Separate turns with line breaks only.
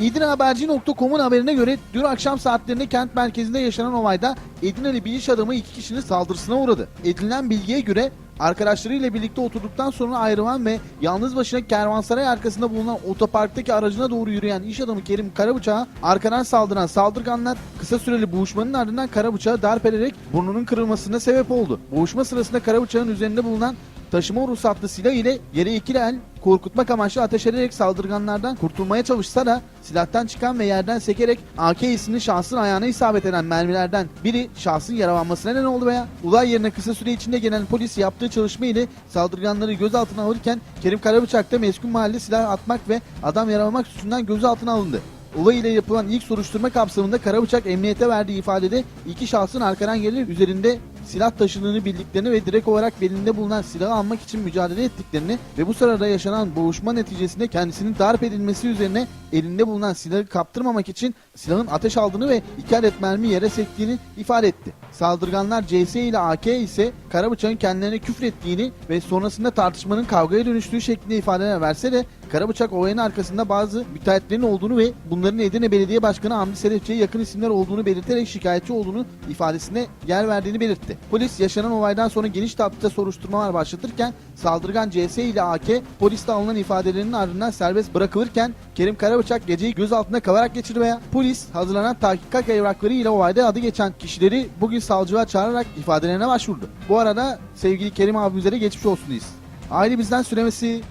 İdinahaberci.com'un haberine göre dün akşam saatlerinde kent merkezinde yaşanan olayda Edirneli bir iş adamı iki kişinin saldırısına uğradı. Edinilen bilgiye göre arkadaşlarıyla birlikte oturduktan sonra ayrılan ve yalnız başına kervansaray arkasında bulunan otoparktaki aracına doğru yürüyen iş adamı Kerim Karabıçak'a arkadan saldıran saldırganlar kısa süreli boğuşmanın ardından Karabıçak'ı darp ederek burnunun kırılmasına sebep oldu. Boğuşma sırasında Karabıçak'ın üzerinde bulunan taşıma ruhsatlı silah ile yere ikili el korkutmak amaçlı ateş ederek saldırganlardan kurtulmaya çalışsa da silahtan çıkan ve yerden sekerek AK isimli şahsın ayağına isabet eden mermilerden biri şahsın yaralanmasına neden oldu veya olay yerine kısa süre içinde gelen polis yaptığı çalışma ile saldırganları gözaltına alırken Kerim Karabıçak da meskun mahalle silah atmak ve adam yaralamak suçundan gözaltına alındı. Olay ile yapılan ilk soruşturma kapsamında Karabıçak emniyete verdiği ifadede iki şahsın arkadan gelir üzerinde silah taşıdığını bildiklerini ve direkt olarak belinde bulunan silahı almak için mücadele ettiklerini ve bu sırada yaşanan boğuşma neticesinde kendisinin darp edilmesi üzerine elinde bulunan silahı kaptırmamak için silahın ateş aldığını ve iki adet mermi yere sektiğini ifade etti. Saldırganlar CS ile AK ise Karabıçak'ın kendilerine küfür ettiğini ve sonrasında tartışmanın kavgaya dönüştüğü şeklinde ifadeler verse de Karabıçak olayın arkasında bazı müteahhitlerin olduğunu ve bunların Edirne Belediye Başkanı Hamdi Sedefçi'ye yakın isimler olduğunu belirterek şikayetçi olduğunu ifadesine yer verdiğini belirtti. Polis yaşanan olaydan sonra geniş tatlıca soruşturmalar başlatırken saldırgan CS ile AK poliste alınan ifadelerinin ardından serbest bırakılırken Kerim Karabıçak geceyi gözaltında kalarak geçirdi veya polis hazırlanan tahkikat evrakları ile olayda adı geçen kişileri bugün savcılığa çağırarak ifadelerine başvurdu. Bu arada sevgili Kerim abi üzere geçmiş olsun deyiz. Aile bizden süremesi